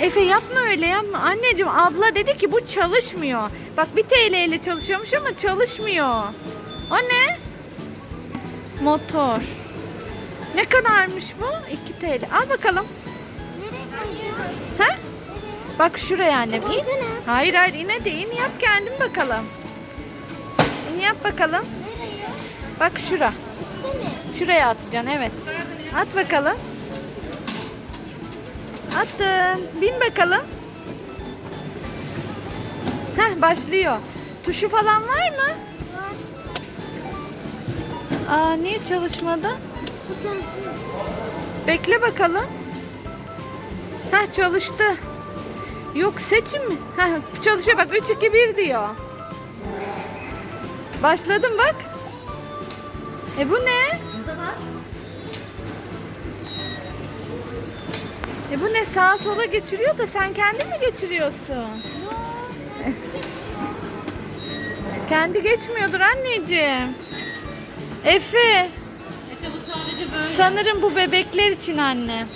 Efe yapma öyle yapma. Anneciğim abla dedi ki bu çalışmıyor. Bak bir TL ile çalışıyormuş ama çalışmıyor. O ne? Motor. Ne kadarmış bu? 2 TL. Al bakalım. Ha? Bak şuraya annem. İn. Hayır hayır in hadi in yap kendin bakalım. İn yap bakalım. Bak şura. Şuraya atacaksın evet. At bakalım. Attın. Bin bakalım. Heh başlıyor. Tuşu falan var mı? Aa niye çalışmadı? Bekle bakalım. Heh çalıştı. Yok seçim mi? Heh çalışıyor bak 3 2 1 diyor. Başladım bak. E bu ne? E bu ne sağa sola geçiriyor da sen kendin mi geçiriyorsun? Kendi geçmiyordur anneciğim. Efe, Efe bu sadece böyle. sanırım bu bebekler için anne.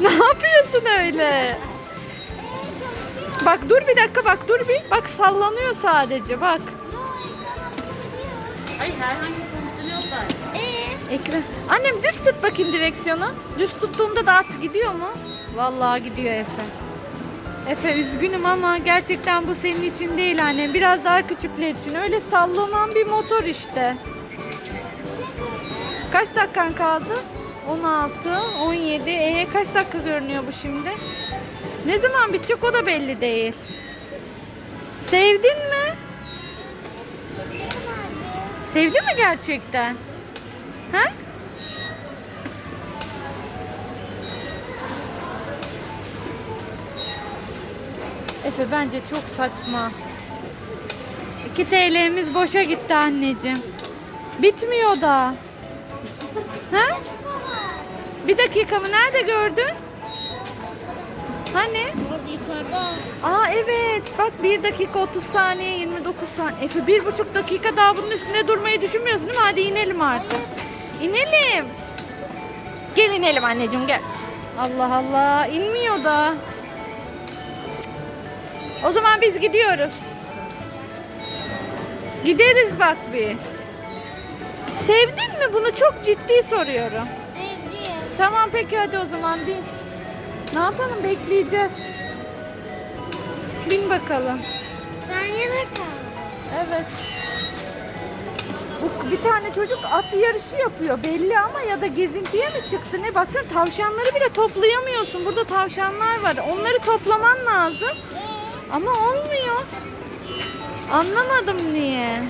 Ne yapıyorsun öyle? Bak dur bir dakika bak dur bir. Bak sallanıyor sadece bak. Hayır herhangi bir. Ekran. Annem düz tut bakayım direksiyonu. Düz tuttuğumda da at gidiyor mu? Vallahi gidiyor Efe. Efe üzgünüm ama gerçekten bu senin için değil annem. Biraz daha küçükler için. Öyle sallanan bir motor işte. Kaç dakikan kaldı? 16, 17. Ee, kaç dakika görünüyor bu şimdi? Ne zaman bitecek o da belli değil. Sevdin mi? Sevdin mi gerçekten? Ha? Efe bence çok saçma. 2 TL'miz boşa gitti anneciğim. Bitmiyor da. Ha? Bir dakika mı? Nerede gördün? Hani? Yukarıda. Aa evet. Bak 1 dakika 30 saniye 29 saniye. Efe bir buçuk dakika daha bunun üstünde durmayı düşünmüyorsun değil mi? Hadi inelim artık. İnelim. Gel inelim anneciğim gel. Allah Allah inmiyor da. O zaman biz gidiyoruz. Gideriz bak biz. Sevdin mi bunu? Çok ciddi soruyorum. Sevdim. Tamam peki hadi o zaman bin. Ne yapalım bekleyeceğiz. Bin bakalım. Sen yana kal. Evet. Tane çocuk at yarışı yapıyor belli ama ya da gezintiye mi çıktı ne baksana tavşanları bile toplayamıyorsun. Burada tavşanlar var. Onları toplaman lazım. Ama olmuyor. Anlamadım niye. E.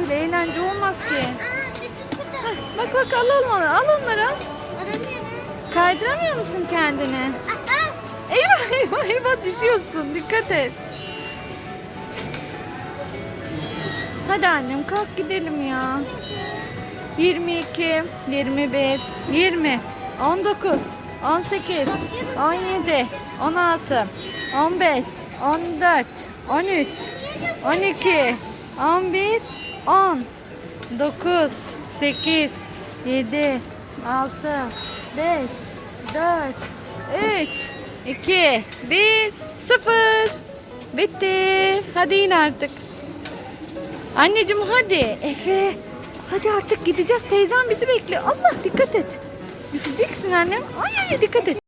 Böyle eğlence olmaz ki. Heh, bak bak al al onu. Al onları. al. Kaydıramıyor musun kendini? Eyvah eyvah eyvah düşüyorsun. Dikkat et. Hadi annem kalk gidelim ya. 22, 21, 20, 19, 18, 17, 16, 15, 14, 13, 12, 11, 10, 9, 8, 7, 6, 5, 4, 3, 2, 1, 0. Bitti. Hadi in artık. Anneciğim hadi. Efe. Hadi artık gideceğiz. Teyzem bizi bekliyor. Allah dikkat et. Düşeceksin annem. Ay dikkat et.